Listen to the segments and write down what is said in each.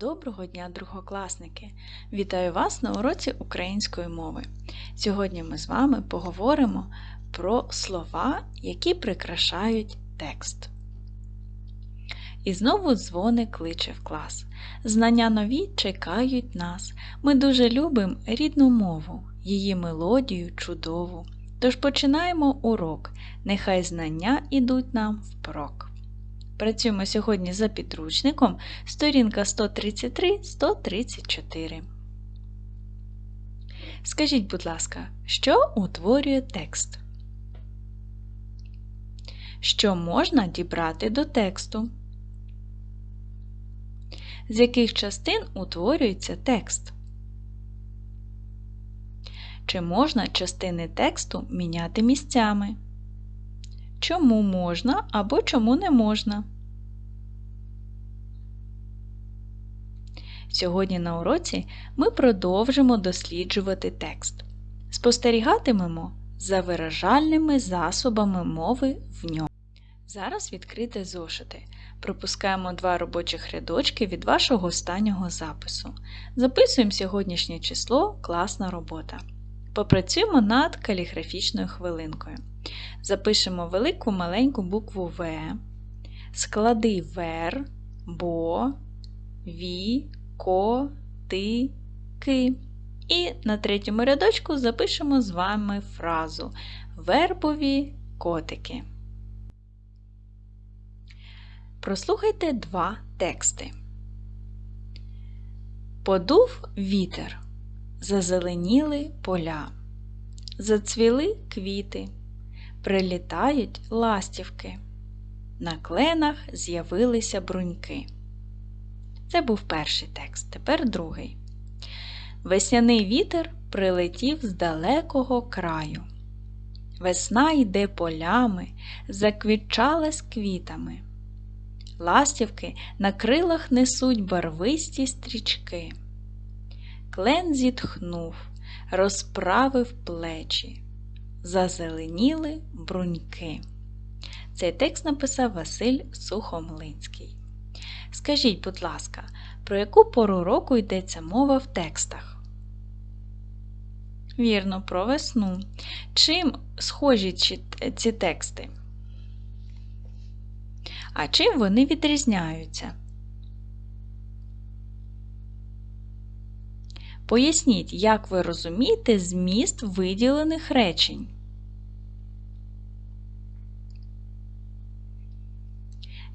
Доброго дня, другокласники! Вітаю вас на уроці української мови. Сьогодні ми з вами поговоримо про слова, які прикрашають текст. І знову дзвони кличе в клас. Знання нові чекають нас. Ми дуже любимо рідну мову, її мелодію чудову. Тож починаємо урок. Нехай знання ідуть нам впрок. Працюємо сьогодні за підручником сторінка 133-134. Скажіть, будь ласка, що утворює текст? Що можна дібрати до тексту? З яких частин утворюється текст? Чи можна частини тексту міняти місцями? Чому можна або чому не можна? Сьогодні на уроці ми продовжимо досліджувати текст. Спостерігатимемо за виражальними засобами мови в ньому. Зараз відкрите зошити. Пропускаємо два робочих рядочки від вашого останнього запису. Записуємо сьогоднішнє число класна робота. Попрацюємо над каліграфічною хвилинкою. Запишемо велику маленьку букву В, склади вер, бо, ві, ко, ти, ки. І на третьому рядочку запишемо з вами фразу вербові котики. Прослухайте два тексти. Подув вітер, зазеленіли поля, зацвіли квіти, прилітають ластівки, на кленах з'явилися бруньки. Це був перший текст, тепер другий. Весняний вітер прилетів з далекого краю. Весна йде полями, заквітчалась квітами. Ластівки на крилах несуть барвисті стрічки. Клен зітхнув, розправив плечі, зазеленіли бруньки. Цей текст написав Василь Сухомлинський. Скажіть, будь ласка, про яку пору року йдеться мова в текстах? Вірно, про весну. Чим схожі ці тексти? А чим вони відрізняються? Поясніть, як ви розумієте зміст виділених речень.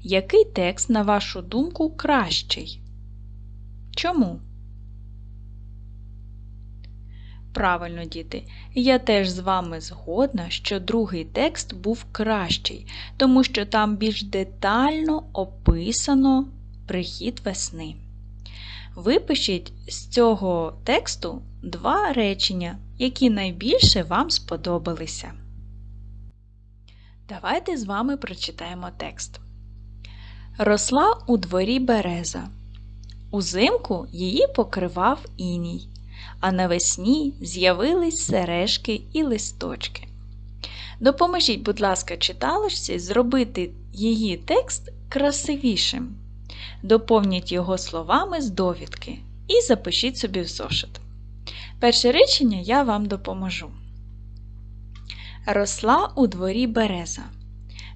Який текст, на вашу думку, кращий? Чому? Правильно, діти, я теж з вами згодна, що другий текст був кращий, тому що там більш детально описано прихід весни. Випишіть з цього тексту два речення, які найбільше вам сподобалися. Давайте з вами прочитаємо текст. Росла у дворі береза. Узимку її покривав іній, а навесні з'явились сережки і листочки. Допоможіть, будь ласка, читалочці зробити її текст красивішим. Доповніть його словами з довідки і запишіть собі в зошит. Перше речення я вам допоможу. Росла у дворі береза.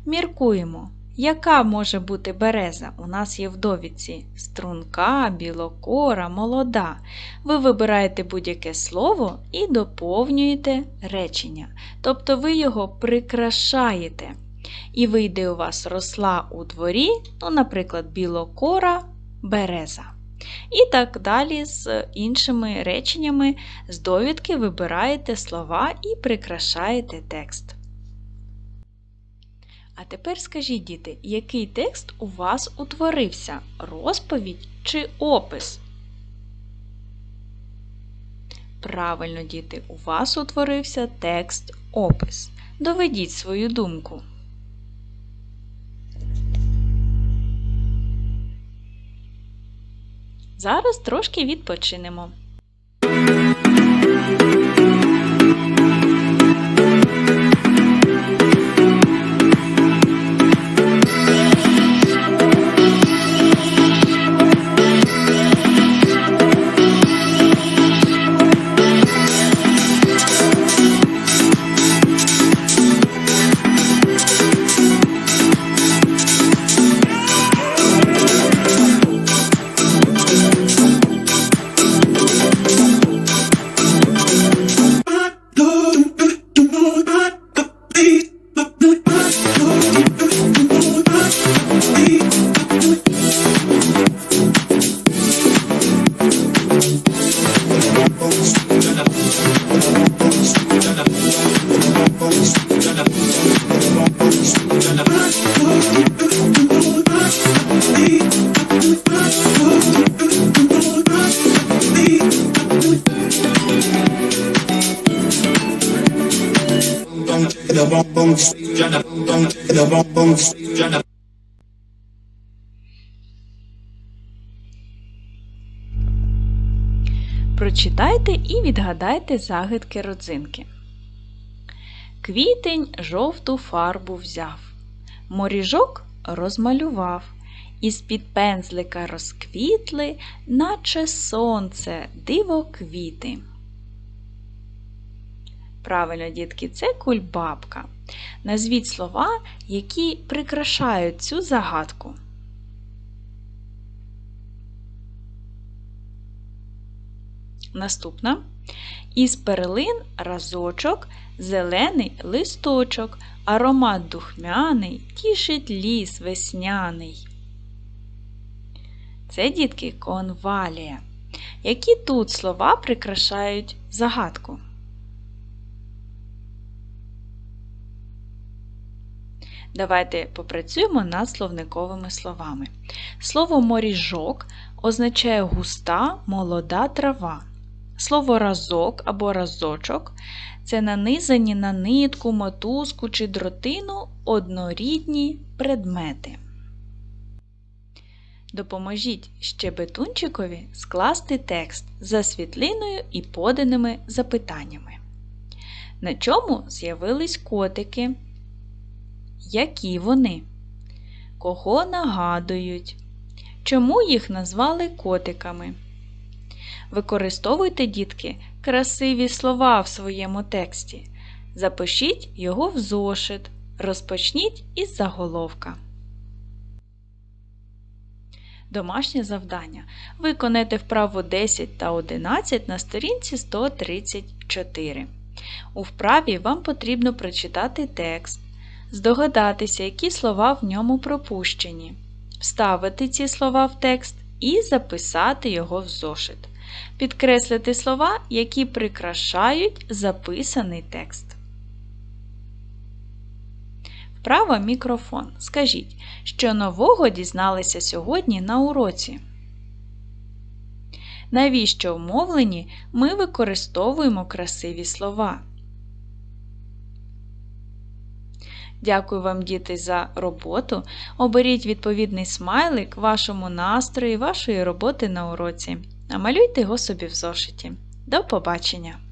Міркуємо. Яка може бути береза? У нас є в довідці струнка, білокора, молода. Ви вибираєте будь-яке слово і доповнюєте речення. Тобто ви його прикрашаєте. І вийде у вас росла у дворі, ну, наприклад, білокора, береза. І так далі з іншими реченнями з довідки вибираєте слова і прикрашаєте текст. А тепер скажіть, діти, який текст у вас утворився? Розповідь чи опис? Правильно, діти, у вас утворився текст опис. Доведіть свою думку. Зараз трошки відпочинемо. Прочитайте і відгадайте загадки родзинки. Квітень жовту фарбу взяв, моріжок розмалював, із-під пензлика розквітли, наче сонце, диво квіти. Правильно, дітки, це кульбабка. Назвіть слова, які прикрашають цю загадку. Наступна. Із перлин разочок, зелений листочок, аромат духмяний, тішить ліс весняний. Це, дітки, конвалія. Які тут слова прикрашають загадку? Давайте попрацюємо над словниковими словами. Слово моріжок означає густа молода трава. Слово разок або разочок це нанизані на нитку, мотузку чи дротину однорідні предмети. Допоможіть щебетунчикові скласти текст за світлиною і поданими запитаннями. На чому з'явились котики? Які вони? Кого нагадують? Чому їх назвали котиками? Використовуйте, дітки, красиві слова в своєму тексті. Запишіть його в зошит. Розпочніть із заголовка. Домашнє завдання. Виконайте вправу 10 та 11 на сторінці 134. У вправі вам потрібно прочитати текст, здогадатися, які слова в ньому пропущені, вставити ці слова в текст і записати його в зошит. Підкреслити слова, які прикрашають записаний текст. Вправа мікрофон. Скажіть, що нового дізналися сьогодні на уроці? Навіщо в мовленні ми використовуємо красиві слова? Дякую вам, діти, за роботу. Оберіть відповідний смайлик вашому настрої, вашої роботи на уроці. Намалюйте його собі в зошиті. До побачення!